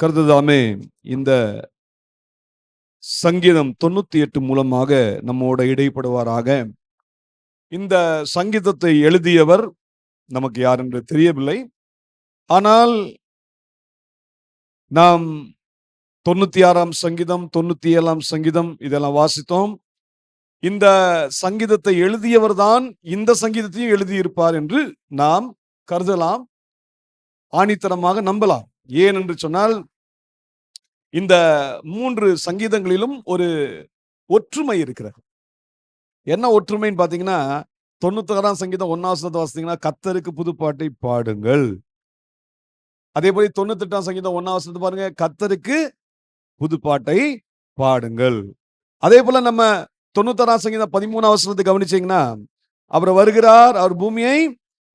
கருதுதாமே இந்த சங்கீதம் தொண்ணூத்தி எட்டு மூலமாக நம்மோட இடைப்படுவாராக. இந்த சங்கீதத்தை எழுதியவர் நமக்கு யார் என்று தெரியவில்லை. ஆனால் நாம் தொண்ணூத்தி ஆறாம் சங்கீதம் தொண்ணூத்தி ஏழாம் சங்கீதம் இதெல்லாம் வாசித்தோம். இந்த சங்கீதத்தை எழுதியவர் தான் இந்த சங்கீதத்தையும் எழுதியிருப்பார் என்று நாம் கருதலாம். ஆணித்தரமாக நம்பலாம். ஏன் என்று சொன்னால் இந்த மூன்று சங்கீதங்களிலும் ஒரு ஒற்றுமை இருக்கிறது. என்ன ஒற்றுமைன்னு பாத்தீங்கன்னா தொண்ணூத்தாறாம் சங்கீதம் ஒன்னாவசனத்தை வாசித்தீங்கன்னா கத்தருக்கு புதுப்பாட்டை பாடுங்கள். அதே போல தொண்ணூத்தெட்டாம் சங்கீதம் ஒன்னாவசனத்தை பாருங்க கத்தருக்கு புதுப்பாட்டை பாடுங்கள். அதே போல நம்ம தொண்ணூத்தாறாம் சங்கீதம் பதிமூணாம் வசனத்தை கவனிச்சீங்கன்னா அவர் வருகிறார் அவர் பூமியை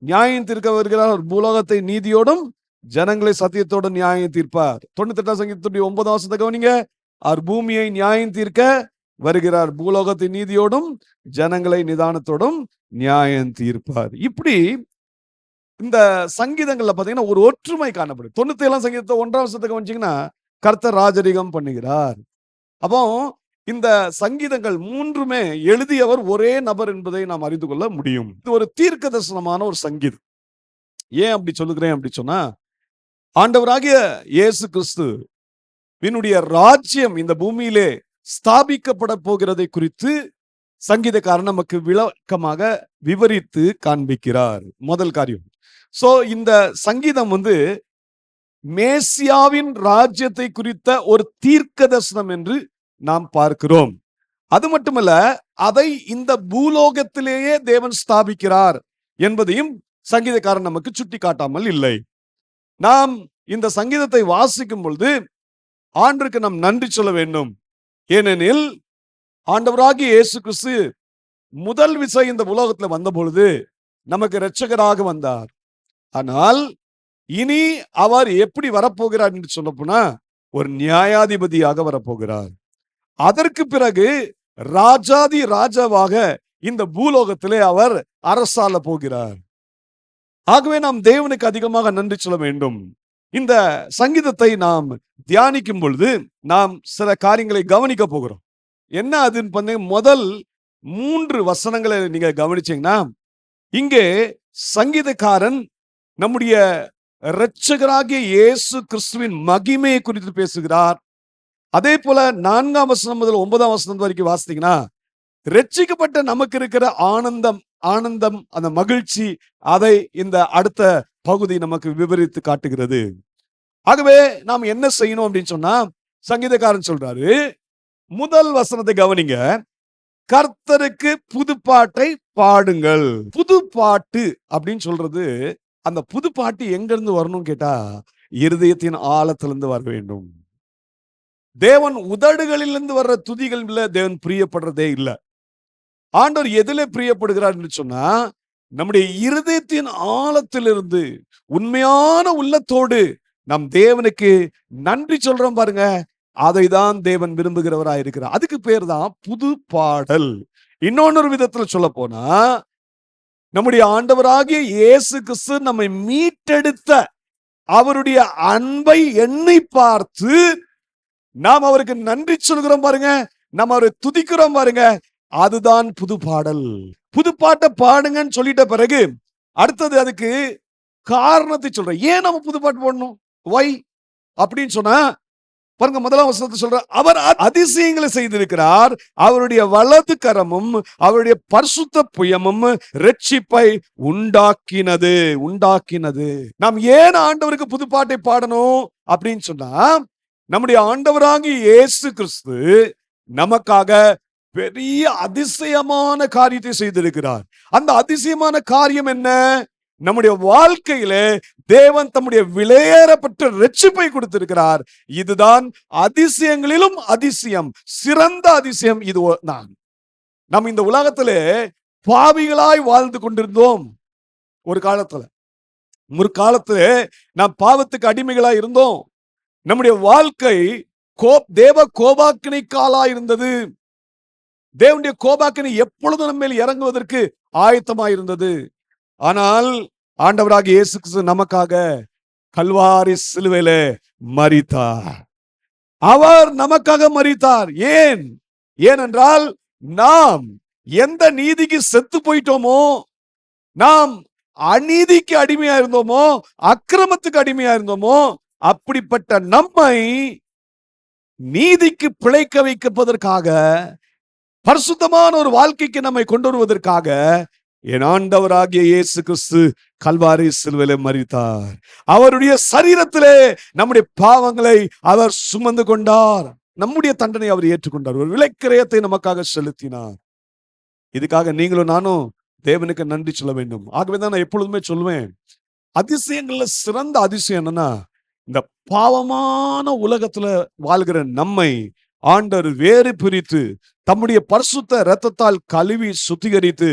நியாயம் திருக்க வருகிறார் அவர் பூலோகத்தை நீதியோடும் ஜனங்களை சத்தியத்தோடு நியாயம் தீர்ப்பார். தொண்ணூத்தி எட்டாம் சங்கீதத்துடைய ஒன்பதாம் வசனத்தை கவனிங்க. அவர் பூமியை நியாயம் தீர்க்க வருகிறார். பூலோகத்தின் நீதியோடும் ஜனங்களை நிதானத்தோடும் நியாயம் தீர்ப்பார். இப்படி இந்த சங்கீதங்கள்ல பாத்தீங்கன்னா ஒரு ஒற்றுமை காணப்படுது. தொண்ணூத்தி ஏழாம் சங்கீதத்தை ஒன்றாம் வருஷத்தை கவனிச்சிங்கன்னா கர்த்தர் ராஜரிகம் பண்ணுகிறார். அப்போ இந்த சங்கீதங்கள் மூன்றுமே எழுதியவர் ஒரே நபர் என்பதை நாம் அறிந்து கொள்ள முடியும். இது ஒரு தீர்க்க தரிசனமான ஒரு சங்கீதம். ஏன் அப்படி சொல்லுகிறேன் அப்படி சொன்னா ஆண்டவராகிய இயேசு கிறிஸ்து என்னுடைய ராஜ்யம் இந்த பூமியிலே ஸ்தாபிக்கப்பட போகிறதை குறித்து சங்கீதக்காரன் நமக்கு விளக்கமாக விவரித்து காண்பிக்கிறார். முதல் காரியம். சோ இந்த சங்கீதம் வந்து மேசியாவின் ராஜ்யத்தை குறித்த ஒரு தீர்க்க தரிசனம் என்று நாம் பார்க்கிறோம். அது மட்டுமல்ல அதை இந்த பூலோகத்திலேயே தேவன் ஸ்தாபிக்கிறார் என்பதையும் சங்கீதக்காரன் நமக்கு சுட்டி காட்டாமல் இல்லை. நாம் இந்த சங்கீதத்தை வாசிக்கும் பொழுது ஆண்டுக்கு நாம் நன்றி சொல்ல வேண்டும். ஏனெனில் ஆண்டவராகி இயேசு கிறிஸ்து முதல் விசை இந்த உலகத்தில் வந்த பொழுது நமக்கு இரட்சகராக வந்தார். ஆனால் இனி அவர் எப்படி வரப்போகிறார் என்று சொல்ல போனா ஒரு நியாயாதிபதியாக வரப்போகிறார். அதற்கு பிறகு ராஜாதி ராஜாவாக இந்த பூலோகத்திலே அவர் அரசால போகிறார். ஆகவே நாம் தேவனுக்கு அதிகமாக நன்றி சொல்ல வேண்டும். இந்த சங்கீதத்தை நாம் தியானிக்கும் பொழுது நாம் சில காரியங்களை கவனிக்க போகிறோம். என்ன அதுன்னு பார்த்தீங்க முதல் மூன்று வசனங்களை நீங்க கவனிச்சீங்கன்னா இங்கே சங்கீதக்காரன் நம்முடைய இரட்சகராகிய இயேசு கிறிஸ்துவின் மகிமையை குறித்து பேசுகிறார். அதே போல நான்காம் வசனம் முதல் ஒன்பதாம் வசனம் வரைக்கும் வாசித்தீங்கன்னா ரட்சிக்கப்பட்ட நமக்கு இருக்கிற ஆனந்தம் ஆனந்தம் அந்த மகிழ்ச்சி அதை இந்த அடுத்த பகுதி நமக்கு விவரித்து காட்டுகிறது. ஆகவே நாம் என்ன செய்யணும் அப்படின்னு சொன்னா சங்கீதக்காரன் சொல்றாரு முதல் வசனத்தை கவனிங்க. கர்த்தருக்கு புதுப்பாட்டை பாடுங்கள். புது பாட்டு அப்படின்னு சொல்றது அந்த புது பாட்டு எங்க இருந்து வரணும் கேட்டா இருதயத்தின் ஆழத்திலிருந்து வர வேண்டும். தேவன் உதடுகளிலிருந்து வர்ற துதிகள் இல்லை தேவன் பிரியப்படுறதே இல்ல. ஆண்டவர் எதில பிரியப்படுகிறார் என்று சொன்னா நம்முடைய இருதயத்தின் ஆழத்திலிருந்து உண்மையான உள்ளத்தோடு நம் தேவனுக்கு நன்றி சொல்றோம் பாருங்க. அதை தான் தேவன் விரும்புகிறவரா இருக்கிறார். அதுக்கு பேர் தான் புது பாடல். இன்னொன்னொரு விதத்துல சொல்ல போனா நம்முடைய ஆண்டவராகிய இயேசு கிறிஸ்து நம்மை மீட்டெடுத்த அவருடைய அன்பை எண்ணி பார்த்து நாம் அவருக்கு நன்றி சொல்கிறோம் பாருங்க. நம்ம அவரை துதிக்கிறோம் பாருங்க. அதுதான் புது பாடல். புது பாட்டை பாடுங்கன்னு சொல்லிட்ட பிறகு அடுத்தது அதுக்கு காரணத்தை சொல்றேன். ஏன் நம்ம புது பாட்டு போடணும்? வை அப்படின்னு சொன்னா பாருங்க முதலாம் வசனத்தை சொல்ற அவர் அதிசயங்களை செய்திருக்கிறார். அவருடைய வலது கரமும் அவருடைய பரிசுத்த புயமும் ரட்சிப்பை உண்டாக்கினது உண்டாக்கினது. நாம் ஏன் ஆண்டவருக்கு புது பாட்டை பாடணும்? அப்படின்னு சொன்னா நம்முடைய ஆண்டவராகி இயேசு கிறிஸ்து நமக்காக பெரிய அதிசயமான காரியத்தை செய்திருக்கிறார். அந்த அதிசயமான காரியம் என்ன? நம்முடைய வாழ்க்கையில தேவன் தம்முடைய விலையேறப்பட்ட ரட்சிப்பை கொடுத்திருக்கிறார். இதுதான் அதிசயங்களிலும் அதிசயம் சிறந்த அதிசயம் இது தான் நாம் இந்த உலகத்திலே பாவிகளாய் வாழ்ந்து கொண்டிருந்தோம். ஒரு காலத்துல. முற்காலத்துல நாம் பாவத்துக்கு அடிமைகளாய் இருந்தோம். நம்முடைய வாழ்க்கை கோப் தேவ கோபாக்கினை காலா இருந்தது. தேவனுடைய கோபாக்கினை எப்பொழுதும் நம்ம மேல் இறங்குவதற்கு ஆயத்தமாயிருந்தது. ஆனால் ஆண்டவராக இயேசு நமக்காக கல்வாரி சிலுவையில மறித்தார் அவர் நமக்காக மறித்தார் ஏன்? ஏனென்றால் நாம் எந்த நீதிக்கு செத்து போயிட்டோமோ நாம் அநீதிக்கு அடிமையா இருந்தோமோ அக்கிரமத்துக்கு அடிமையா இருந்தோமோ அப்படிப்பட்ட நம்மை நீதிக்கு பிழைக்க வைப்பதற்காக பரிசுத்தமான ஒரு வாழ்க்கைக்கு நம்மை கொண்டு வருவதற்காக என் ஆண்டவராகிய இயேசு கிறிஸ்து கல்வாரி சிலுவையிலே மறித்தார் அவருடைய சரீரத்திலே நம்முடைய பாவங்களை அவர் சுமந்து கொண்டார். நம்முடைய தண்டனை அவர் ஏற்றுக்கொண்டார். ஒரு விலைக்கிரயத்தை நமக்காக செலுத்தினார். இதுக்காக நீங்களும் நானும் தேவனுக்கு நன்றி சொல்ல வேண்டும். ஆகவே தான் நான் எப்பொழுதுமே சொல்லுவேன் அதிசயங்கள்ல சிறந்த அதிசயம் என்னன்னா இந்த பாவமான உலகத்துல வாழ்கிற நம்மை ஆண்டவர் வேறு பிரித்து தம்முடைய பரிசுத்த இரத்தத்தால் கழுவி சுத்திகரித்து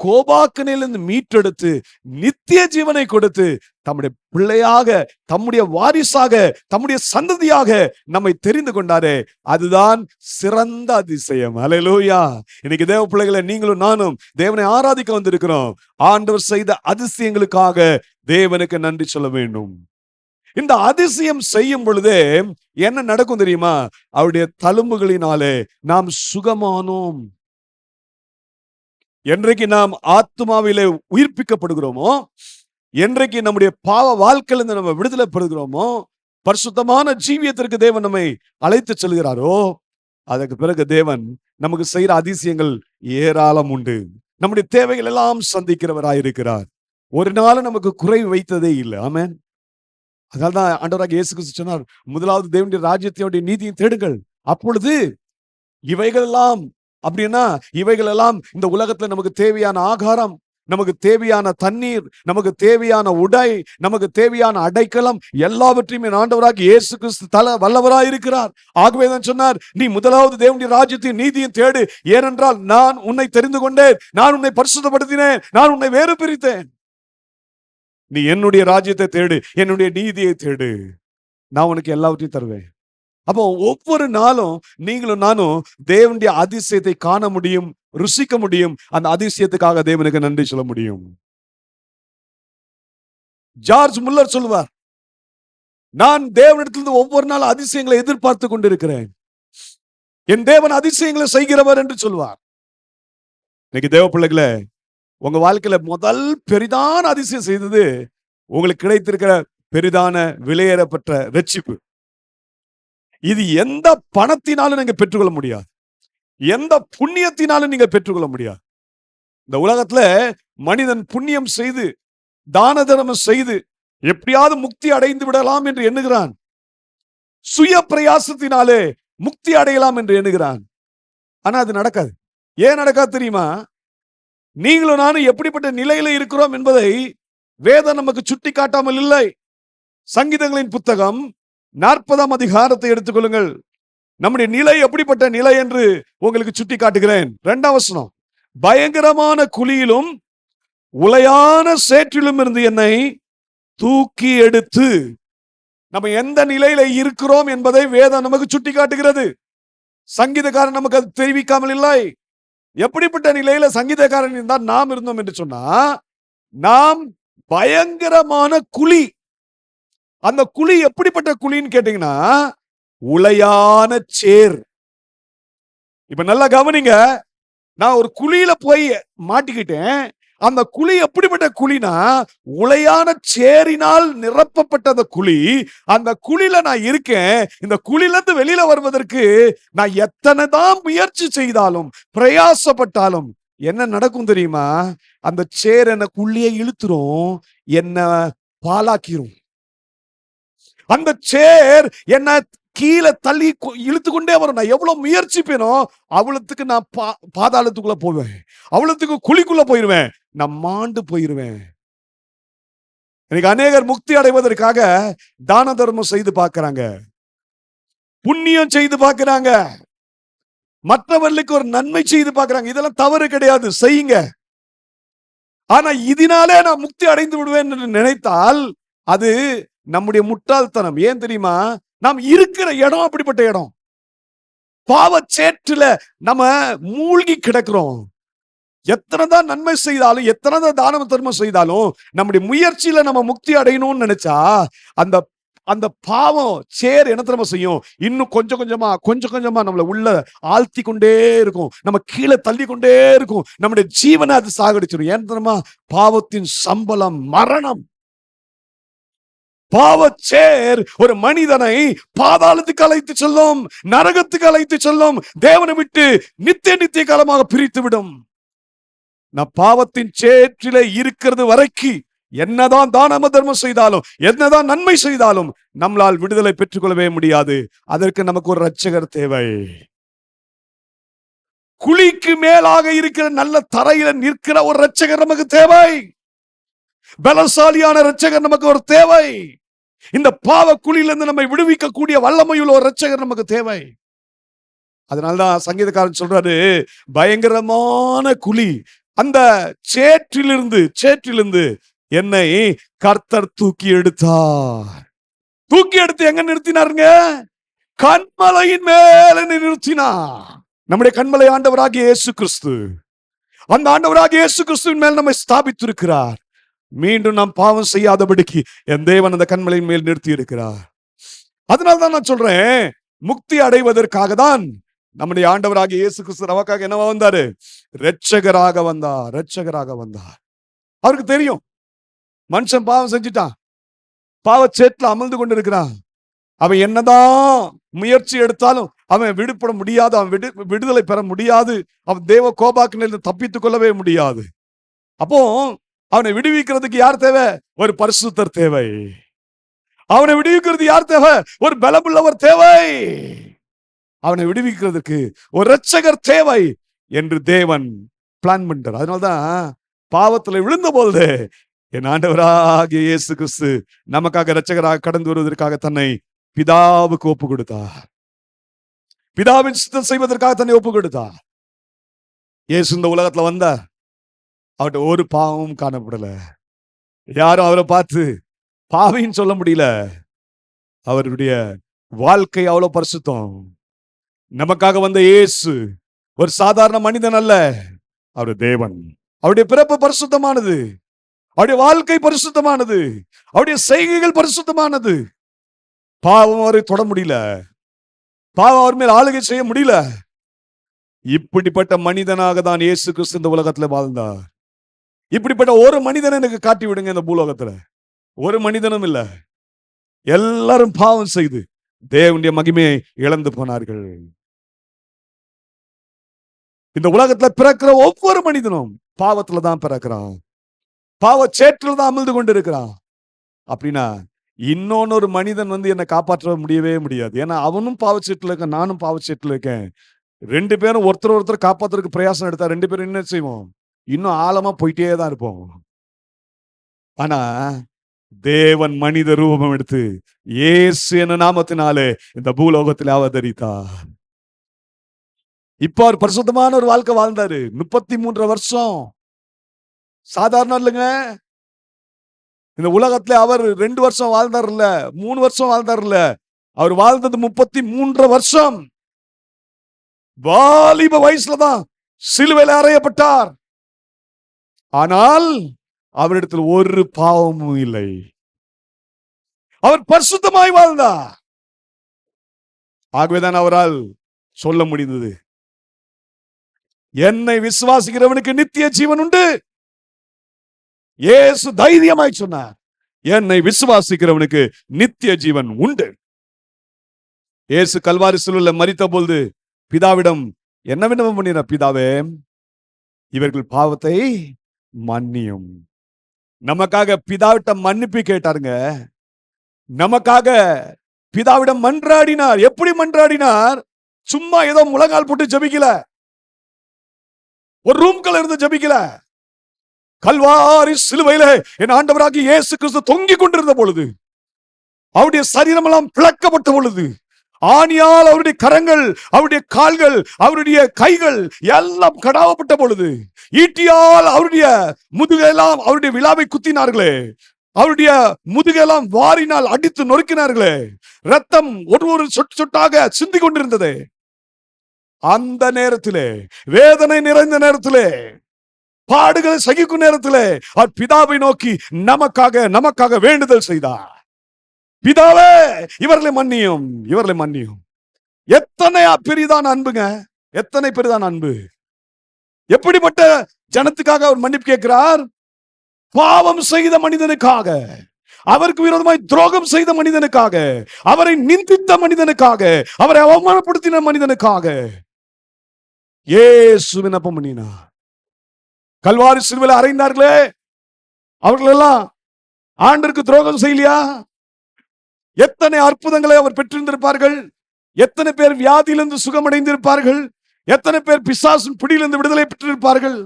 கோபாக்கனிலிருந்து மீட்டெடுத்து நித்திய ஜீவனை கொடுத்து தம்முடைய பிள்ளையாக தம்முடைய வாரிசாக தம்முடைய சந்ததியாக நம்மை தெரிந்து கொண்டாரே. அதுதான் சிறந்த அதிசயம். அலையலூயா இன்னைக்கு தேவ பிள்ளைகளை நீங்களும் நானும் தேவனை ஆராதிக்க வந்திருக்கிறோம். ஆண்டவர் செய்த அதிசயங்களுக்காக தேவனுக்கு நன்றி சொல்ல வேண்டும். இந்த அதிசயம் செய்யும் பொழுது என்ன நடக்கும் தெரியுமா? அவருடைய தழும்புகளினாலே நாம் சுகமானோம். என்றைக்கு நாம் ஆத்மாவிலே உயிர்ப்பிக்கப்படுகிறோமோ என்றைக்கு நம்முடைய பாவ வாழ்க்கையிலிருந்து நம்ம விடுதலை பெறுகிறோமோ பரிசுத்தமான ஜீவியத்திற்கு தேவன் நம்மை அழைத்து செல்கிறாரோ அதற்கு பிறகு தேவன் நமக்கு செய்யற அதிசயங்கள் ஏராளம் உண்டு. நம்முடைய தேவைகள் எல்லாம் சந்திக்கிறவராயிருக்கிறார். ஒரு நாள் நமக்கு குறை வைத்ததே இல்லை. ஆமேன். அதனால்தான் ஆண்டவராக இயேசு கிறிஸ்து சொன்னார் முதலாவது தேவனுடைய ராஜ்யத்தினுடைய நீதியும் தேடுங்கள். அப்பொழுது இவைகள் எல்லாம் அப்படின்னா இவைகள் எல்லாம் இந்த உலகத்துல நமக்கு தேவையான ஆகாரம் நமக்கு தேவையான தண்ணீர் நமக்கு தேவையான உடை நமக்கு தேவையான அடைக்கலம் எல்லாவற்றையுமே ஆண்டவராக இயேசு கிறிஸ்து தல வல்லவராய் இருக்கிறார். ஆகவே தான் சொன்னார் நீ முதலாவது தேவனுடைய ராஜ்யத்தின் நீதியும் தேடு. ஏனென்றால் நான் உன்னை தெரிந்து கொண்டேன். நான் உன்னை பரிசுத்தப்படுத்தினேன். நான் உன்னை வேறு பிரித்தேன். நீ என்னுடைய ராஜ்யத்தை தேடு என்னுடைய நீதியை தேடு. நான் உனக்கு எல்லாவற்றையும் தருவேன். அப்போ ஒவ்வொரு நாளும் நீங்களும் நானும் தேவனுடைய அதிசயத்தை காண முடியும் ருசிக்க முடியும். அந்த அதிசயத்துக்காக தேவனுக்கு நன்றி சொல்ல முடியும். ஜார்ஜ் முல்லர் சொல்லுவார் நான் தேவனிடத்திலிருந்து ஒவ்வொரு நாள் அதிசயங்களை எதிர்பார்த்து கொண்டிருக்கிறேன். என் தேவன் அதிசயங்களை செய்கிறவர் என்று சொல்வார். இன்னைக்கு தேவ பிள்ளைகளே உங்க வாழ்க்கையில முதல் பெரிதான அதிசயம் செய்தது உங்களுக்கு கிடைத்திருக்கிற பெரிதான விலையேறப்பட்ட ரட்சிப்பு. இது எந்த பணத்தினாலும் நீங்க பெற்றுக்கொள்ள முடியாது. எந்த புண்ணியத்தினாலும் நீங்க பெற்றுக்கொள்ள முடியாது. இந்த உலகத்துல மனிதன் புண்ணியம் செய்து தான தர்மம் செய்து எப்படியாவது முக்தி அடைந்து விடலாம் என்று எண்ணுகிறான். சுய பிரயாசத்தினாலே முக்தி அடையலாம் என்று எண்ணுகிறான். ஆனா அது நடக்காது. ஏன் நடக்காது தெரியுமா? நீங்களும் நானும் எப்படிப்பட்ட நிலையில இருக்கிறோம் என்பதை வேதம் நமக்கு சுட்டி காட்டாமல் இல்லை. சங்கீதங்களின் புத்தகம் நாற்பதாம் அதிகாரத்தை எடுத்துக்கொள்ளுங்கள். நம்முடைய நிலை எப்படிப்பட்ட நிலை என்று உங்களுக்கு சுட்டி காட்டுகிறேன். இரண்டாம் வசனம் பயங்கரமான குழியிலும் உலையான சேற்றிலும் இருந்து என்னை தூக்கி எடுத்து நம்ம எந்த நிலையில இருக்கிறோம் என்பதை வேதம் நமக்கு சுட்டி காட்டுகிறது. சங்கீதக்காரன் நமக்கு அது தெரிவிக்காமல் இல்லை. எப்படிப்பட்ட நிலையில சங்கீதக்காரன் இருந்தால் நாம் இருந்தோம் என்று சொன்னா நாம் பயங்கரமான குழி. அந்த குழி எப்படிப்பட்ட குழின்னு கேட்டீங்கன்னா உளையான சேர். இப்ப நல்லா கவனிங்க நான் ஒரு குழியில போய் மாட்டிக்கிட்டேன். அந்த குழி எப்படிப்பட்ட குழினா உளையான சேரினால் நிரப்பப்பட்ட அந்த குழி அந்த குழியில நான் இருக்கேன் இந்த குழில இருந்து வெளியில வருவதற்கு நான் எத்தனை தான் முயற்சி செய்தாலும் பிரயாசப்பட்டாலும் என்ன நடக்கும் தெரியுமா? அந்த சேர் என்ன குழியை இழுத்துரும் என்ன பாலாக்கிரும் அந்த சேர் என்ன கீழே தள்ளி கொ- இழுத்து கொண்டே வரும் நான் எவ்வளவு முயற்சிப்பேனோ அவ்வளவுக்கு நான் பா பாதாளத்துக்குள்ள போவேன். அவ்வளவுக்கு குழிக்குள்ள போயிருவேன். நான் மாண்டு போயிருவேன். எனக்கு அநேகர் முக்தி அடைவதற்காக தான தர்மம் செய்து பார்க்கறாங்க. புண்ணியம் செய்து பார்க்கறாங்க. மற்றவர்களுக்கு ஒரு நன்மை செய்து பார்க்கறாங்க. இதெல்லாம் தவறு கிடையாது. செய்யுங்க. ஆனா இதனாலே நான் முக்தி அடைந்து விடுவேன் என்று நினைத்தால் அது நம்முடைய முட்டாள்தனம். ஏன் தெரியுமா? நாம் இருக்கிற இடம் அப்படிப்பட்ட இடம். பாவச்சேற்றுல நம்ம மூழ்கி கிடக்கிறோம். எத்தனை தான் நன்மை செய்தாலும் எத்தனை தான் தானம் தர்மம் செய்தாலும் நம்முடைய முயற்சியில நம்ம முக்தி அடையணும்னு நினைச்சா அந்த அந்த பாவம் சேர் என்ன தெரியுமா செய்யும்? இன்னும் கொஞ்சம் கொஞ்சமா கொஞ்சம் கொஞ்சமா நம்மளை உள்ள ஆழ்த்தி கொண்டே இருக்கும். நம்ம கீழே தள்ளி கொண்டே இருக்கும். நம்முடைய ஜீவனை அது சாகடிச்சிடும் ஏன் தெரியுமா? பாவத்தின் சம்பளம் மரணம். பாவச்சேர். ஒரு மனிதனை பாதாளத்துக்கு அழைத்து செல்லும் நரகத்துக்கு அழைத்து செல்லும் தேவனை விட்டு நித்திய நித்திய காலமாக பிரித்து விடும். நான் பாவத்தின் சேற்றிலே இருக்கிறது வரைக்கு என்னதான் தானம தர்மம் செய்தாலும் என்னதான் நன்மை செய்தாலும் நம்மளால் விடுதலை பெற்றுக்கொள்ளவே முடியாது. அதற்கு நமக்கு ஒரு ரட்சகர் தேவை. குழிக்கு மேலாக இருக்கிற நல்ல தரையில நிற்கிற ஒரு ரட்சகர் நமக்கு தேவை. பலசாலியான ரட்சகர் நமக்கு ஒரு தேவை. இந்த பாவ குழியிலிருந்து நம்மை விடுவிக்கக்கூடிய வல்லமையுள்ள ஒரு ரட்சகர் நமக்கு தேவை. அதனால்தான் சங்கீதக்காரன் சொல்றாரு பயங்கரமான குழி. அந்த சேற்றிலிருந்து சேற்றிலிருந்து என்னை கர்த்தர் தூக்கி எடுத்தார். தூக்கி எடுத்து எங்க நிறுத்தினாருங்க? கண்மலையின் மேல என்னை நிறுத்தினார். நம்முடைய கண்மலை ஆண்டவராகிய இயேசு கிறிஸ்து. அந்த ஆண்டவராகிய இயேசு கிறிஸ்துவின் மேல் நம்மை ஸ்தாபித்திருக்கிறார். மீண்டும் நாம் பாவம் செய்யாதபடிக்கு என் தேவன் அந்த கண்மலையின் மேல் நிறுத்தி இருக்கிறார் அதனால தான் நான் சொல்றேன் முக்தி அடைவதற்காக தான் நம்முடைய ஆண்டவராக இயேசு கிறிஸ்து நமக்காக என்னவா வந்தாரு? ரட்சகராக வந்தார் ரட்சகராக வந்தார். அவருக்கு தெரியும் மனுஷன் பாவம் செஞ்சுட்டான் பாவச்சேட்டில் அமர்ந்து கொண்டு இருக்கிறான் அவன் என்னதான் முயற்சி எடுத்தாலும் அவன் விடுபட முடியாது அவன் விடு விடுதலை பெற முடியாது அவன் தேவ கோபாக்கினிலிருந்து தப்பித்துக் கொள்ளவே முடியாது. அப்போ அவனை விடுவிக்கிறதுக்கு யார் தேவை? ஒரு பரிசுத்தர் தேவை. அவனை விடுவிக்கிறது யார் தேவை? ஒரு பலமுள்ளவர் தேவை. அவனை விடுவிக்கிறதுக்கு ஒரு ரட்சகர் தேவை என்று தேவன் பிளான் பண்றார். அதனால்தான் பாவத்துல விழுந்த போது என் ஆண்டவராகிய இயேசு கிறிஸ்து நமக்காக ரட்சகராக கடந்து வருவதற்காக தன்னை பிதாவுக்கு ஒப்பு கொடுத்தார். பிதாவின் சித்தம் செய்வதற்காக தன்னை ஒப்பு கொடுத்தார். இயேசு இந்த உலகத்துல வந்தார். அவர்கிட்ட ஒரு பாவமும் காணப்படல. யாரும் அவரை பார்த்து பாவின்னு சொல்ல முடியல. அவருடைய வாழ்க்கை அவ்வளவு பரிசுத்தம். நமக்காக வந்த இயேசு ஒரு சாதாரண மனிதன் அல்ல. அவர் தேவன். அவருடைய பிறப்பு பரிசுத்தமானது. அவருடைய வாழ்க்கை பரிசுத்தமானது. அவருடைய செய்கைகள் பரிசுத்தமானது. பாவம் அவரை தொட முடியல. பாவம் அவர் மேல் ஆளுகை செய்ய முடியல. இப்படிப்பட்ட மனிதனாக தான் இயேசு கிறிஸ்து இந்த உலகத்தில் வாழ்ந்தார். இப்படிப்பட்ட ஒரு மனிதனை எனக்கு காட்டி விடுங்க இந்த பூலோகத்துல. ஒரு மனிதனும் இல்ல. எல்லாரும் பாவம் செய்து தேவனுடைய மகிமையை இழந்து போனார்கள். இந்த உலகத்துல பிறக்கிற ஒவ்வொரு மனிதனும் பாவத்துல தான் பிறக்கிறான். பாவ சேற்றில் தான் அமிழ்ந்து கொண்டு இருக்கிறான் அப்படின்னா இன்னொன்னொரு மனிதன் வந்து என்னை காப்பாற்ற முடியவே முடியாது. ஏன்னா அவனும் பாவச்சீட்டில் இருக்கேன் நானும் பாவச்சீட்டில் இருக்கேன். ரெண்டு பேரும் ஒருத்தர் ஒருத்தர் காப்பாத்துறதுக்கு பிரயாசம் எடுத்தா ரெண்டு பேரும் என்ன செய்வோம்? இன்னும் ஆழமா போயிட்டே தான் இருப்போம். ஆனா தேவன் மனித ரூபம் எடுத்து ஏசு என்ற நாமத்தினாலே இந்த பூலோகத்தில் அவதரித்தார். இப்ப அவர் பரிசுத்தமான ஒரு வாழ்க்கை வாழ்ந்தாரு. முப்பத்தி மூன்று வருஷம். சாதாரணம் இல்லைங்க. இந்த உலகத்துல அவர் ரெண்டு வருஷம் வாழ்ந்தார் இல்ல மூணு வருஷம் வாழ்ந்தார் இல்ல. அவர் வாழ்ந்தது முப்பத்தி மூன்று வருஷம். வாலிப வயசுல தான் சிலுவையில் அறையப்பட்டார். ஆனால் அவரிடத்தில் ஒரு பாவமும் இல்லை. அவர் பரிசுத்தமாய் வாழ்ந்தார். ஆகவேதான் அவரால் சொல்ல முடிந்தது. என்னை விசுவாசிக்கிறவனுக்கு நித்திய ஜீவன் உண்டு. ஏசு தைரியமாய் சொன்னார் என்னை விசுவாசிக்கிறவனுக்கு நித்திய ஜீவன் உண்டு. ஏசு கல்வாரி உள்ள மறித்த பொழுது பிதாவிடம் என்ன விண்ணப்பம் பண்ணின பிதாவே? இவர்கள் பாவத்தை மன்னியும். நமக்காக பிதாவிட்ட மன்னிப்பு கேட்டாருங்க. நமக்காக பிதாவிடம் மன்றாடினார். எப்படி மன்றாடினார்? சும்மா ஏதோ முழங்கால் போட்டு ஜபிக்கல. ஒரு ரூம்குள்ள இருந்து ஜபிக்கல. கல்வாரி சிலுவையில என் ஆண்டவராகி இயேசு கிறிஸ்து தொங்கிக் கொண்டிருந்த பொழுது அவருடைய சரீரமெல்லாம் பிளக்கப்பட்ட பொழுது ஆணியால் அவருடைய கரங்கள் அவருடைய கால்கள் அவருடைய கைகள் எல்லாம் கடாவப்பட்ட பொழுது ஈட்டியால் அவருடைய முதுகெல்லாம் அவருடைய விழாவை குத்தினார்களே. அவருடைய முதுகெல்லாம் வாரினால் அடித்து நொறுக்கினார்களே. ரத்தம் ஒரு ஒரு சொட்டு சொட்டாக சிந்தி கொண்டிருந்தது. அந்த நேரத்திலே வேதனை நிறைந்த நேரத்திலே பாடுகளை சகிக்கும் நேரத்திலே அவர் பிதாவை நோக்கி நமக்காக நமக்காக வேண்டுதல் செய்தார். பிதாவே இவர்களை மன்னியும் இவர்களை மன்னியும். எத்தனை பெரிதான அன்புங்க எத்தனை பெரிதான அன்பு. எப்படிப்பட்ட ஜனத்துக்காக அவர் மன்னிப்பு கேட்கிறார்? பாவம் செய்த மனிதனுக்காக. அவருக்கு விரோதமாய் துரோகம் செய்த மனிதனுக்காக. அவரை நிந்தித்த மனிதனுக்காக. அவரை அவமானப்படுத்தின மனிதனுக்காக. ஏசு விண்ணப்பம் பண்ணினார். கல்வாரி சிறுவில் அறைந்தார்களே. அவர்கள் எல்லாம் ஆண்டிற்கு துரோகம் செய்யலையா? எத்தனை அற்புதங்களை அவர் பெற்றிருந்திருப்பார்கள்? எத்தனை பேர் வியாதியிலிருந்து சுகமடைந்திருப்பார்கள்? எத்தனை பேர் பிசாசின் பிடியிலிருந்து விடுதலை பெற்றிருப்பார்கள்?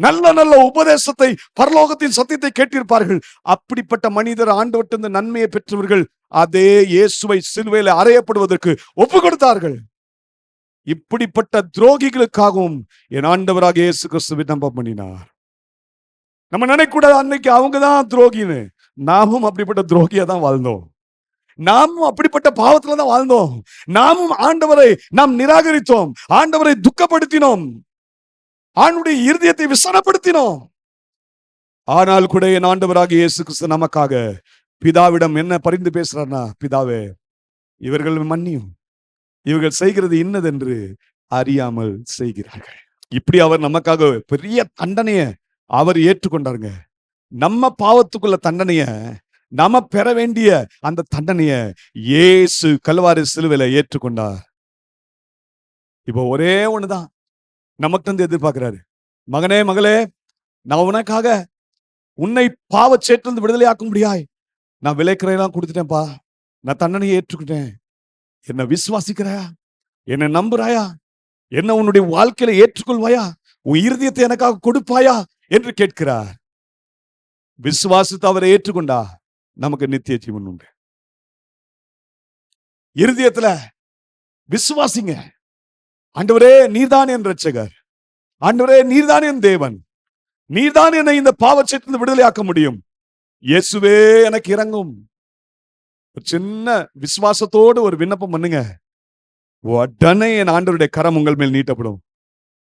நல்ல நல்ல உபதேசத்தை பரலோகத்தின் சத்தியத்தை கேட்டிருப்பார்கள். அப்படிப்பட்ட மனிதர் ஆண்டவர்ட்ட இந்த நன்மையை பெற்றவர்கள் அதே இயேசுவை சிலுவையில் அறையப்படுவதற்கு ஒப்பு கொடுத்தார்கள் இப்படிப்பட்ட துரோகிகளுக்காகவும் என் ஆண்டவராக இயேசு கிறிஸ்து விண்ணப்பம் பண்ணினார் நம்ம நினைக்கூடாது அன்னைக்கு அவங்க தான் துரோகின்னு. நாமும் அப்படிப்பட்ட துரோகியா தான் வாழ்ந்தோம். நாமும் அப்படிப்பட்ட பாவத்துல தான் வாழ்ந்தோம். நாமும் ஆண்டவரை நாம் நிராகரித்தோம். ஆண்டவரை துக்கப்படுத்தினோம். ஆணுடைய இருதயத்தை விசாரப்படுத்தினோம். ஆனால் கூட என் ஆண்டவராக இயேசு கிறிஸ்து நமக்காக பிதாவிடம் என்ன பரிந்து பேசுறார்னா பிதாவே இவர்கள் மன்னியும். இவர்கள் செய்கிறது இன்னதென்று அறியாமல் செய்கிறார்கள். இப்படி அவர் நமக்காக பெரிய தண்டனையை அவர் ஏற்றுக்கொண்டாருங்க. நம்ம பாவத்துக்குள்ள தண்டனைய நம்ம பெற வேண்டிய அந்த தண்டனைய இயேசு கல்வாரி சிலுவையில ஏற்றுக்கொண்டார். இப்போ ஒரே ஒண்ணுதான். நமக்கு வந்து எதிர்பார்க்கிறாரு. மகனே மகளே நான் உனக்காக உன்னை பாவச்சேற்றிலிருந்து விடுதலையாக்க முடியாய் நான் விலைக்கரையெல்லாம் கொடுத்துட்டேன்ப்பா. நான் தண்டனையை ஏற்றுக்கிட்டேன். என்ன விசுவாசிக்கிறாயா? என்னை நம்புறாயா? என்ன உன்னுடைய வாழ்க்கையில ஏற்றுக்கொள்வாயா? உன் இறுதியத்தை எனக்காக கொடுப்பாயா? என்று கேட்கிறார். விசுவாசித்து அவரை ஏற்றுக்கொண்டா நமக்கு நித்திய ஜீவன் உண்டு. இருதயத்துல விசுவாசிங்க. ஆண்டவரே நீர்தான் என் ரட்சகர் ஆண்டவரே நீர்தான் என் தேவன். நீர்தான் என்னை இந்த பாவச்சத்திலிருந்து விடுதலையாக்க முடியும். இயேசுவே எனக்கு இறங்கும் ஒரு சின்ன விசுவாசத்தோடு ஒரு விண்ணப்பம் பண்ணுங்க. உடனே என் ஆண்டவருடைய கரம் உங்கள் மேல் நீட்டப்படும்.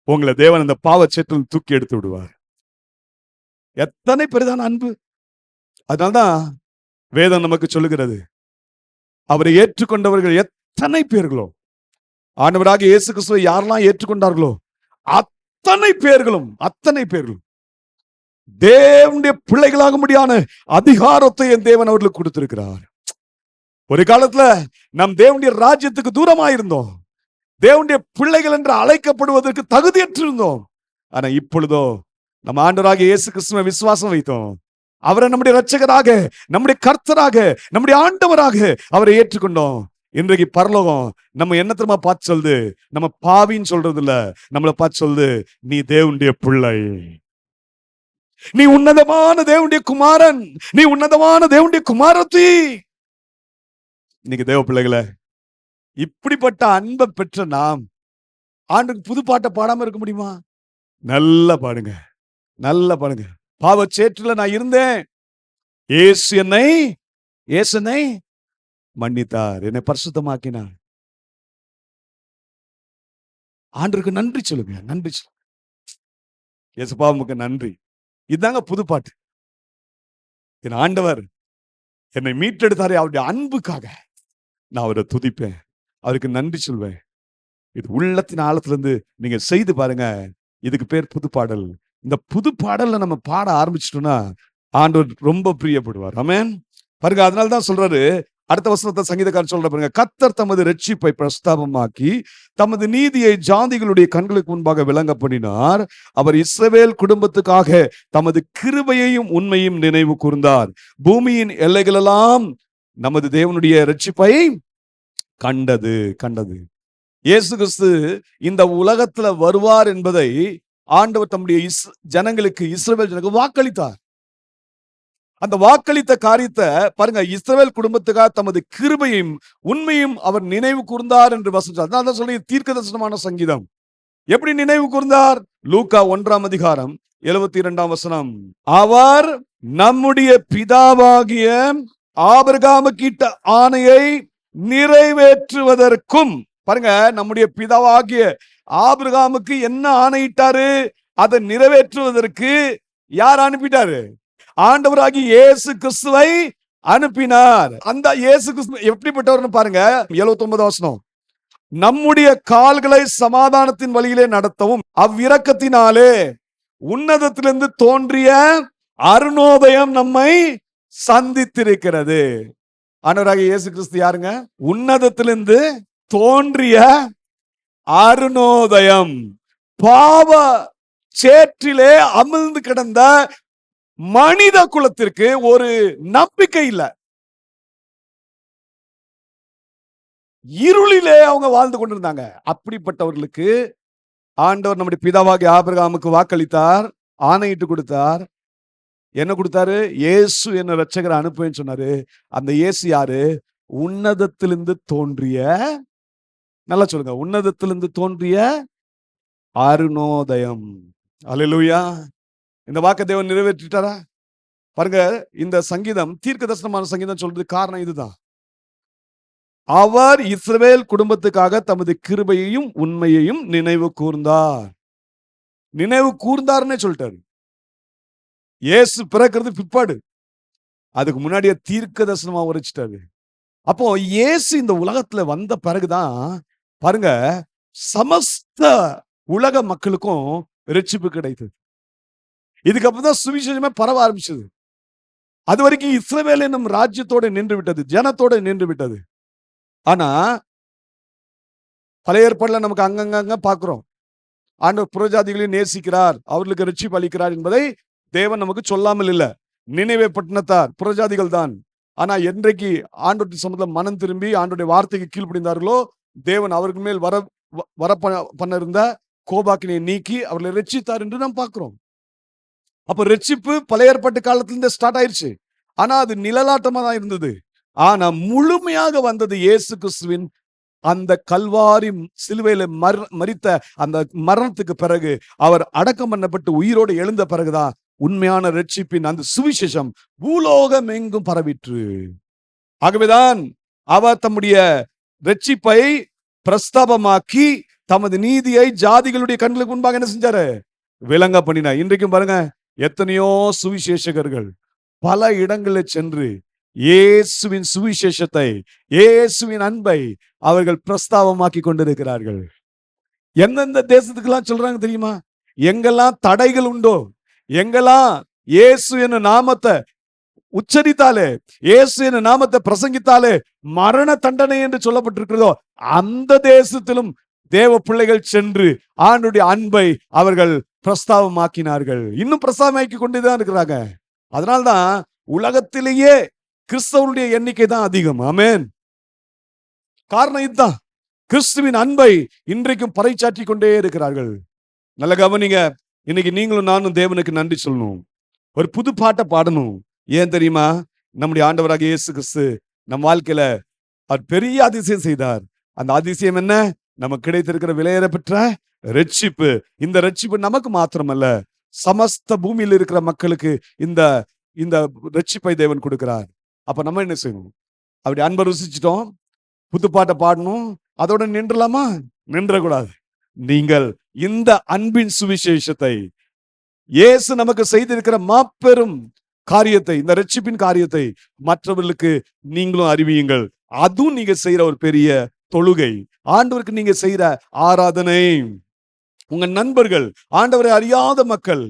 உங்களை தேவன் அந்த பாவச்சேற்றில் தூக்கி எடுத்து விடுவார். எத்தனை பெரிதான அன்பு? அதனால்தான் வேதம் நமக்கு சொல்லுகிறது. அவரை ஏற்றுக்கொண்டவர்கள் எத்தனை பேர்களோ? ஆண்டவராக இயேசு கிறிஸ்துவை யாரெல்லாம் ஏற்றுக்கொண்டார்களோ? அத்தனை பேர்களும் அத்தனை பேர்களும். தேவனுடைய பிள்ளைகளாக முடியான அதிகாரத்தை என் தேவன் அவர்களுக்கு கொடுத்திருக்கிறார். ஒரு காலத்துல நம் தேவனுடைய ராஜ்யத்துக்கு தூரமாயிருந்தோம். தேவனுடைய பிள்ளைகள் என்று அழைக்கப்படுவதற்கு தகுதியற்றிருந்தோம். ஆனா இப்பொழுதோ நம்ம ஆண்டவராக இயேசு கிறிஸ்துவ விசுவாசம் வைத்தோம். அவரை நம்முடைய ரட்சகராக நம்முடைய கர்த்தராக நம்முடைய ஆண்டவராக அவரை ஏற்றுக்கொண்டோம். இன்றைக்கு பரலோகம் நம்ம என்ன திரும்ப பார்த்து சொல்லுது? நம்ம பாவின்னு சொல்றது இல்ல. நம்மளை பார்த்து சொல்லுது நீ தேவனுடைய பிள்ளை. நீ உன்னதமான தேவனுடைய குமாரன். நீ உன்னதமான தேவனுடைய குமாரத்தி. இன்னைக்கு தேவ பிள்ளைகளை இப்படிப்பட்ட அன்பை பெற்ற நாம் ஆண்டுக்கு புது பாட்டை பாடாம இருக்க முடியுமா? நல்லா பாடுங்க. நல்லா பாவ சேற்றுல நான் இருந்தேன். ஏசு என்னை ஏசு என்னை மன்னித்தார். என்னை பரிசுத்தமாக்கினார். ஆண்டுக்கு நன்றி சொல்லுங்க. நன்றி சொல்லுங்க ஏசுப்பா உமக்கு நன்றி இதுதாங்க புதுப்பாட்டு என் ஆண்டவர் என்னை மீட்டெடுத்தாரே அவருடைய அன்புக்காக. நான் அவரை துதிப்பேன். அவருக்கு நன்றி சொல்வேன். இது உள்ளத்தின் ஆழத்துல இருந்து நீங்க செய்து பாருங்க. இதுக்கு பேர் புதுப்பாடல் இந்த புது பாடல்ல நம்ம பாட ஆரம்பிச்சிட்டோம்னா ஆண்டவர் ரொம்ப பிரியப்படுவார். அமேன் பாருங்க அதனால தான் சொல்றாரு அடுத்த வசனத்தை சங்கீதக்காரன் சொல்ற பாருங்க கத்தர் தமது ரட்சிப்பை பிரஸ்தாபமாக்கி தமது நீதியை ஜாதிகளுடைய கண்களுக்கு முன்பாக விளங்க பண்ணினார் அவர் இஸ்ரவேல் குடும்பத்துக்காக தமது கிருபையையும் உண்மையும் நினைவு கூர்ந்தார். பூமியின் எல்லைகளெல்லாம் நமது தேவனுடைய ரட்சிப்பை கண்டது கண்டது. இயேசு கிறிஸ்து இந்த உலகத்துல வருவார் என்பதை ஆண்டவர் தம்முடைய இஸ் ஜனங்களுக்கு இஸ்ரேல் ஜனங்களுக்கு வாக்களித்தார். அந்த வாக்களித்த காரியத்தை பாருங்க இஸ்ரேல் குடும்பத்துக்காக தமது கிருபையும் உண்மையும் அவர் நினைவு கூர்ந்தார் என்று வசனம் அதனால தான் சொல்லி தீர்க்க தரிசனமான சங்கீதம். எப்படி நினைவு கூர்ந்தார்? லூகா ஒன்றாம் அதிகாரம் எழுபத்தி இரண்டாம் வசனம். அவர் நம்முடைய பிதாவாகிய ஆபிரகாமுக்கிட்ட ஆணையை நிறைவேற்றுவதற்கும் பாருங்க நம்முடைய பிதாவாகிய ஆபிரகாமுக்கு என்ன ஆணையிட்டாரு? அதை நிறைவேற்றுவதற்கு யார் அனுப்பிட்டாரு? ஆண்டவராகி இயேசு கிறிஸ்துவை அனுப்பினார். அந்த இயேசு கிறிஸ்து எப்படிப்பட்டவர்னு பாருங்க 79 வசனம். நம்முடைய கால்களை சமாதானத்தின் வழியிலே நடத்தவும் அவ்விரக்கத்தினாலே உன்னதத்திலிருந்து தோன்றிய அருணோதயம் நம்மை சந்தித்திருக்கிறது. ஆண்டவராக இயேசு கிறிஸ்து யாருங்க? உன்னதத்திலிருந்து தோன்றிய அருணோதயம். பாவ சேற்றிலே அமிழ்ந்து கிடந்த மனித குலத்திற்கு ஒரு நம்பிக்கை இல்ல. இருளிலே அவங்க வாழ்ந்து கொண்டிருந்தாங்க. அப்படிப்பட்டவர்களுக்கு ஆண்டவர் நம்முடைய பிதாவாகி ஆபிரகாமுக்கு வாக்களித்தார் ஆணையிட்டு கொடுத்தார். என்ன கொடுத்தாரு? இயேசு என்ன ரச்சகரை அனுப்புவேன்னு சொன்னாரு. அந்த இயேசு யாரு? உன்னதத்திலிருந்து தோன்றிய நல்லா சொல்லுங்க. உன்னதத்திலிருந்து தோன்றிய அருணோதயம். அல்லேலூயா இந்த வாக்க தேவன் நிறைவேற்றிட்டாரா? பாருங்க இந்த சங்கீதம் தீர்க்க தரிசனமான சங்கீதம் சொல்றது காரணம் இதுதான். அவர் இஸ்ரவேல் குடும்பத்துக்காக தமது கிருபையையும் உண்மையையும் நினைவு கூர்ந்தார். நினைவு கூர்ந்தார்னே சொல்லிட்டாரு. இயேசு பிறக்கிறது பிற்பாடு. அதுக்கு முன்னாடியே தீர்க்க தரிசனமா உரைச்சிட்டாரு. அப்போ இயேசு இந்த உலகத்துல வந்த பிறகுதான் பாருங்க சமஸ்த உலக மக்களுக்கும் ரட்சிப்பு கிடைத்தது. இதுக்கப்புறம் தான் சுவிசேஷமே பரவ ஆரம்பிச்சது. அது வரைக்கும் இஸ்ரவேல் என்னும் ராஜ்யத்தோட நின்று விட்டது ஜனத்தோட நின்று விட்டது. ஆனா பழைய ஏற்பாடுல நமக்கு அங்கங்க பாக்குறோம். ஆண்டவர் புறஜாதிகளையும் நேசிக்கிறார் அவர்களுக்கு ரட்சிப்பு அளிக்கிறார் என்பதை தேவன் நமக்கு சொல்லாமல் இல்ல. நினைவே பட்டினத்தார் புறஜாதிகள் தான் ஆனா என்றைக்கு ஆண்டோட்டி சம்பந்தம் மனம் திரும்பி ஆண்டோடைய வார்த்தைக்கு கீழ்ப்படிந்தார்களோ தேவன் அவருக்கு மேல் வர வர பண்ண- இருந்த கோபாக்கினை நீக்கி அவர்களை ரட்சித்தார் என்று நாம் பார்க்கிறோம். அப்ப ரட்சிப்பு பழைய ஏற்பாட்டு காலத்துல இருந்து ஸ்டார்ட் ஆயிருச்சு. ஆனா அது நிழலாட்டமா தான் இருந்தது. ஆனா முழுமையாக வந்தது இயேசு கிறிஸ்துவின் அந்த கல்வாரி சிலுவையில மர மரித்த அந்த மரணத்துக்கு பிறகு அவர் அடக்கம் பண்ணப்பட்டு உயிரோடு எழுந்த பிறகுதான் உண்மையான ரட்சிப்பின் அந்த சுவிசேஷம் பூலோகம் எங்கும் பரவிற்று. ஆகவேதான் அவர் தம்முடைய ரட்சிப்பை பிரஸ்தாபமாக்கி தமது நீதியை ஜாதிகளுடைய கண்களுக்கு முன்பாக என்ன செஞ்சாரு? விளங்க பண்ணினார். இன்றைக்கும் பாருங்க எத்தனையோ சுவிசேஷகர்கள் பல இடங்களில் சென்று இயேசுவின் சுவிசேஷத்தை இயேசுவின் அன்பை அவர்கள் பிரஸ்தாபமாக்கி கொண்டிருக்கிறார்கள். எந்தெந்த தேசத்துக்கெல்லாம் சொல்றாங்க தெரியுமா? எங்கெல்லாம் தடைகள் உண்டோ எங்கெல்லாம் இயேசு என்ன நாமத்தை உச்சரித்தாலே இயேசு என்ன நாமத்தை பிரசங்கித்தாலே மரண தண்டனை என்று சொல்லப்பட்டிருக்கிறதோ அந்த தேசத்திலும் தேவ பிள்ளைகள் சென்று ஆண்டுடைய அன்பை அவர்கள் பிரஸ்தாபமாக்கினார்கள் இன்னும் பிரஸ்தாபமாக்கி கொண்டுதான் இருக்கிறாங்க. அதனால்தான் உலகத்திலேயே கிறிஸ்தவனுடைய எண்ணிக்கை தான் அதிகம். ஆமேன். காரணம் இதுதான். கிறிஸ்துவின் அன்பை இன்றைக்கும் பறைச்சாற்றி கொண்டே இருக்கிறார்கள். நல்ல கவனிங்க. இன்னைக்கு நீங்களும் நானும் தேவனுக்கு நன்றி சொல்லணும். ஒரு புது பாட்டை பாடணும். ஏன் தெரியுமா? நம்முடைய ஆண்டவராக இயேசு கிறிஸ்து நம் வாழ்க்கையில அவர் பெரிய அதிசயம் செய்தார். அந்த அதிசயம் என்ன? நமக்கு கிடைத்திருக்கிற விலையேற பெற்ற ரட்சிப்பு. இந்த ரட்சிப்பு நமக்கு மாத்திரமல்ல சமஸ்த பூமியில் இருக்கிற மக்களுக்கு இந்த இந்த ரட்சிப்பை தேவன் கொடுக்கிறார். அப்ப நம்ம என்ன செய்யணும்? அப்படி அன்பை ருசிச்சிட்டோம் புதுப்பாட்டை பாடணும் அதோட நின்றலாமா? நின்றக்கூடாது. நீங்கள் இந்த அன்பின் சுவிசேஷத்தை இயேசு நமக்கு செய்திருக்கிற மாபெரும் காரியத்தை இந்த ரட்சிப்பின் காரியத்தை மற்றவர்களுக்கு நீங்களும் அறிவியுங்கள். அதுவும் நீங்க செய்யற ஒரு பெரிய தொழுகை. ஆண்டவருக்கு நீங்க செய்யற ஆராதனை. உங்க நண்பர்கள் ஆண்டவரை அறியாத மக்கள்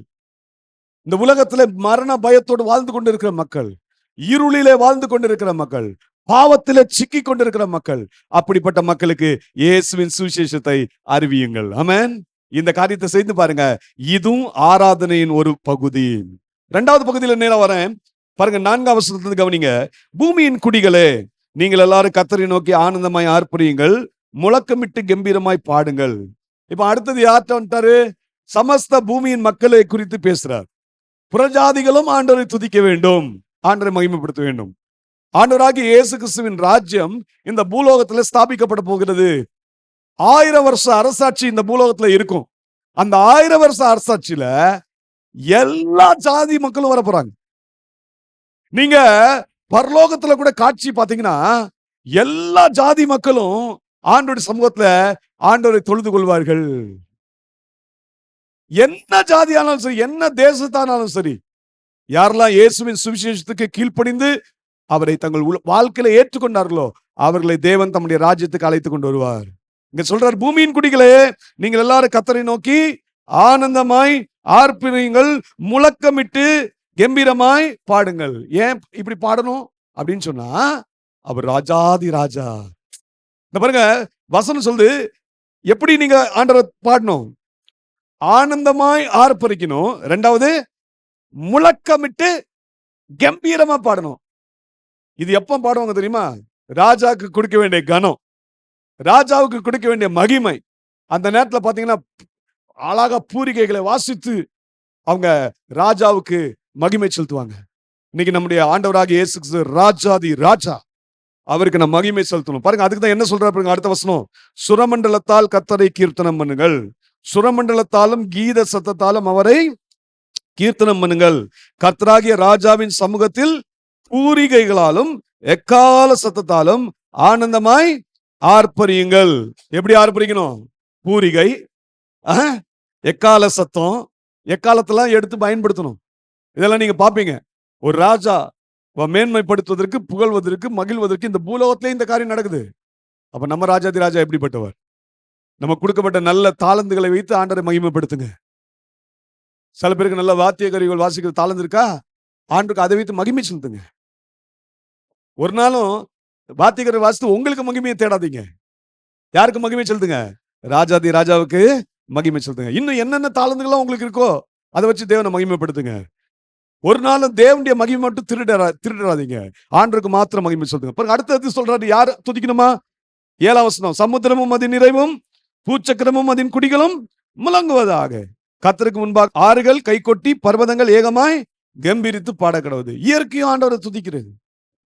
இந்த உலகத்துல மரண பயத்தோடு வாழ்ந்து கொண்டிருக்கிற மக்கள் இருளிலே வாழ்ந்து கொண்டிருக்கிற மக்கள் பாவத்திலே சிக்கி கொண்டிருக்கிற மக்கள் அப்படிப்பட்ட மக்களுக்கு இயேசுவின் சுவிசேஷத்தை அறிவியுங்கள். அமேன் இந்த காரியத்தை செய்து பாருங்க. இதுவும் ஆராதனையின் ஒரு பகுதி. ரெண்டாவது பகுதியில நேரம் வரேன். பாருங்க நான்காம் வசனத்துல கவனிங்க. பூமியின் குடிகளே நீங்கள் எல்லாரும் கத்தரை நோக்கி ஆனந்தமாய் ஆர்ப்பரியுங்கள். முழக்கமிட்டு கம்பீரமாய் பாடுங்கள். இப்ப அடுத்தது யார்கிட்ட வந்துட்டாரு? சமஸ்த பூமியின் மக்களை குறித்து பேசுறார். புறஜாதிகளும் ஆண்டவரை துதிக்க வேண்டும். ஆண்டரை மகிமைப்படுத்த வேண்டும். ஆண்டவராகிய இயேசு கிறிஸ்துவின் ராஜ்யம் இந்த பூலோகத்துல ஸ்தாபிக்கப்பட போகிறது. ஆயிரம் வருஷ அரசாட்சி இந்த பூலோகத்துல இருக்கும். அந்த ஆயிரம் வருஷ அரசாட்சியில எல்லா ஜாதி மக்களும் வர போறாங்க நீங்க பரலோகத்துல கூட காட்சி பாத்தீங்கன்னா எல்லா ஜாதி மக்களும் ஆண்டோட சமூகத்துல ஆண்டோரை தொழுது கொள்வார்கள். என்ன ஜாதியானாலும் சரி என்ன தேசத்தானாலும் சரி யாரெல்லாம் இயேசுவின் சுவிசேஷத்துக்கு கீழ்ப்படிந்து அவரை தங்கள் வாழ்க்கையில ஏற்றுக்கொண்டார்களோ அவர்களை தேவன் தம்முடைய ராஜ்யத்துக்கு அழைத்து கொண்டு வருவார். இங்க சொல்றார் பூமியின் குடிகளே நீங்கள் எல்லாரும் கத்தரை நோக்கி ஆனந்தமாய் ஆர்ப்பினீங்கள் முழக்கமிட்டு கம்பீரமாய் பாடுங்கள். ஏன் இப்படி பாடணும்? அப்படின்னு சொன்னா அவர் ராஜாதி ராஜா. இந்த பாருங்க வசனம் சொல்லுது எப்படி நீங்க ஆண்டவர் பாடணும்? ஆனந்தமாய் ஆர்ப்பரிக்கணும் ரெண்டாவது முழக்கமிட்டு கம்பீரமா பாடணும். இது எப்ப பாடுவாங்க தெரியுமா? ராஜாவுக்கு கொடுக்க வேண்டிய கனம் ராஜாவுக்கு கொடுக்க வேண்டிய மகிமை. அந்த நேரத்தில் பார்த்தீங்கன்னா அழகா பூரிகைகளை வாசித்து அவங்க ராஜாவுக்கு மகிமை செலுத்துவாங்க. இன்னைக்கு நம்முடைய ஆண்டவராக இயேசு ராஜாதி ராஜா. அவருக்கு நம்ம மகிமை செலுத்தணும். பாருங்க அதுக்கு தான் என்ன சொல்றாரு பாருங்க அடுத்த வசனம். சுரமண்டலத்தால் கத்தரை கீர்த்தனம் பண்ணுங்கள். சுரமண்டலத்தாலும் கீத சத்தத்தாலும் அவரை கீர்த்தனம் பண்ணுங்கள். கர்த்தராகிய ராஜாவின் சமூகத்தில் பூரிகைகளாலும் எக்கால சத்தத்தாலும் ஆனந்தமாய் ஆர்ப்பரியுங்கள். எப்படி ஆர்ப்பரிக்கணும்? பூரிகை. ஆஹ், எக்கால சத்தம்? எக்காலத்தெல்லாம் எடுத்து பயன்படுத்தணும். இதெல்லாம் நீங்கள் பார்ப்பீங்க ஒரு ராஜா மேன்மைப்படுத்துவதற்கு புகழ்வதற்கு மகிழ்வதற்கு இந்த பூலோகத்திலே இந்த காரியம் நடக்குது. அப்போ நம்ம ராஜாதி ராஜா எப்படிப்பட்டவர்? நம்ம கொடுக்கப்பட்ட நல்ல தாளந்துகளை வைத்து ஆண்டரை மகிமைப்படுத்துங்க. சில பேருக்கு நல்ல வாத்திய கருவிகள் வாசிக்கிற தாளந்து இருக்கா? ஆண்டுக்கு அதை வைத்து மகிமை செலுத்துங்க. ஒரு நாளும் வாத்தியக்கரை வாசித்து உங்களுக்கு மகிமையை தேடாதீங்க. யாருக்கு மகிமை செலுத்துங்க? ராஜாதி ராஜாவுக்கு மகிமை செலுத்துங்க இன்னும் என்னென்ன தாளந்துகள்லாம் உங்களுக்கு இருக்கோ அதை வச்சு தேவனை மகிமைப்படுத்துங்க. ஒரு நாளும் தேவனுடைய மகிமை மட்டும் திருடரா திருடராதீங்க. ஆண்டுக்கு மாத்திரம் மகிமை சொல்லுங்க. பாருங்க அடுத்தது சொல்றாரு யார் துதிக்கணுமா? ஏழாம் வசனம் சமுத்திரமும் அதன் நிறைவும் பூச்சக்கரமும் அதன் குடிகளும் முழங்குவதாக. கத்தருக்கு முன்பாக ஆறுகள் கைகொட்டி பர்வதங்கள் ஏகமாய் கம்பீரித்து பாட கிடவுது இயற்கையும் ஆண்டவரை துதிக்கிறது.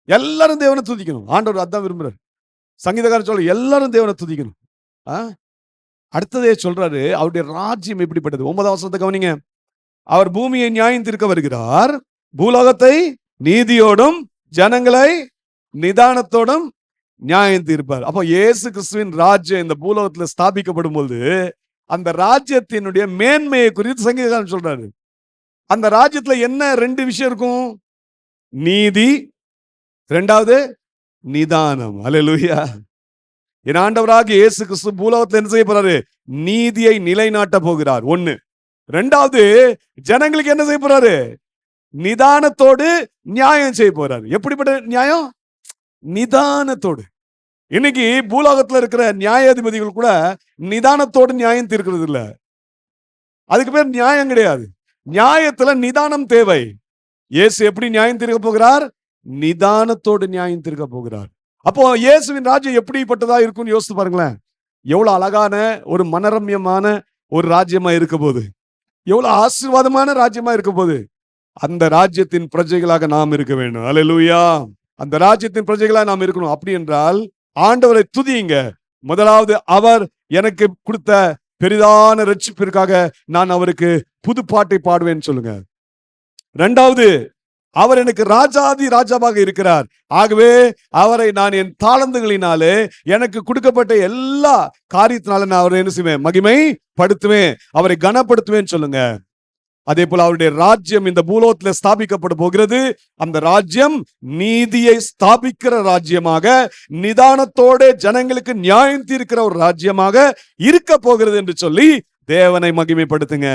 எல்லாரும் தேவனை துதிக்கணும். ஆண்டவர் அதான் விரும்புறாரு. சங்கீதக்காரர் சொல்ல எல்லாரும் தேவனை துதிக்கணும். ஆ? அடுத்ததே சொல்றாரு அவருடைய ராஜ்யம் எப்படிப்பட்டது? ஒன்பதாம் வசனத்தை கவனிங்க. அவர் பூமியை நியாயம் தீர்க்க வருகிறார். பூலோகத்தை நீதியோடும் ஜனங்களை நிதானத்தோடும் நியாயம் தீர்ப்பார். அப்போ இயேசு கிறிஸ்துவின் ராஜ்யம் இந்த பூலோகத்துல ஸ்தாபிக்கப்படும் போது அந்த ராஜ்யத்தினுடைய மேன்மையை குறித்து சங்கீதம் சொல்றாரு. அந்த ராஜ்யத்துல என்ன ரெண்டு விஷயம் இருக்கும்? நீதி ரெண்டாவது நிதானம். அல்லேலூயா என் ஆண்டவராக இயேசு கிறிஸ்து பூலோகத்தில் என்ன செய்ய போறாரு? நீதியை நிலைநாட்ட போகிறார். ஒண்ணு. ரெண்டாவது ஜனங்களுக்கு என்ன செய்ய போறாரு? நிதானத்தோடு நியாயம் செய்ய போறாரு. எப்படிப்பட்ட நியாயம்? நிதானத்தோடு. இன்னைக்கு பூலோகத்துல இருக்கிற நியாயாதிபதிகள் கூட நிதானத்தோடு நியாயம் தீர்க்கிறது இல்ல. அதுக்கு பேர் நியாயம் கிடையாது. நியாயத்துல நிதானம் தேவை. இயேசு எப்படி நியாயம் தீர்க்க போகிறார்? நிதானத்தோடு நியாயம் தீர்க்க போகிறார். அப்போ இயேசுவின் ராஜ்யம் எப்படிப்பட்டதா இருக்கும்னு யோசித்து பாருங்களேன். எவ்வளவு அழகான ஒரு மனரம்யமான ஒரு ராஜ்யமா இருக்க போது எவ்வளவு ஆசீர்வாதமான ராஜ்யமா இருக்க போது அந்த ராஜ்யத்தின் பிரஜைகளாக நாம் இருக்க வேண்டும். அல்லேலூயா அந்த ராஜ்யத்தின் பிரஜைகளாக நாம் இருக்கணும். அப்படி என்றால் ஆண்டவரை துதியுங்க. முதலாவது அவர் எனக்கு கொடுத்த பெரிதான ரட்சிப்பிற்காக நான் அவருக்கு புது பாட்டை பாடுவேன்னு சொல்லுங்க. ரெண்டாவது அவர் எனக்கு ராஜாதி ராஜாவாக இருக்கிறார். ஆகவே அவரை நான் என் தாளந்துகளினாலே எனக்கு கொடுக்கப்பட்ட எல்லா காரியத்தினால நான் அவரை என்ன செய்வேன்? மகிமை படுத்துவேன் அவரை கனப்படுத்துவேன்னு சொல்லுங்க. அதே போல அவருடைய ராஜ்யம் இந்த பூலோகத்துல ஸ்தாபிக்கப்பட போகிறது. அந்த ராஜ்யம் நீதியை ஸ்தாபிக்கிற ராஜ்யமாக நிதானத்தோட ஜனங்களுக்கு நியாயம் தீர்க்கிற ஒரு ராஜ்யமாக இருக்க போகிறது என்று சொல்லி தேவனை மகிமைப்படுத்துங்க.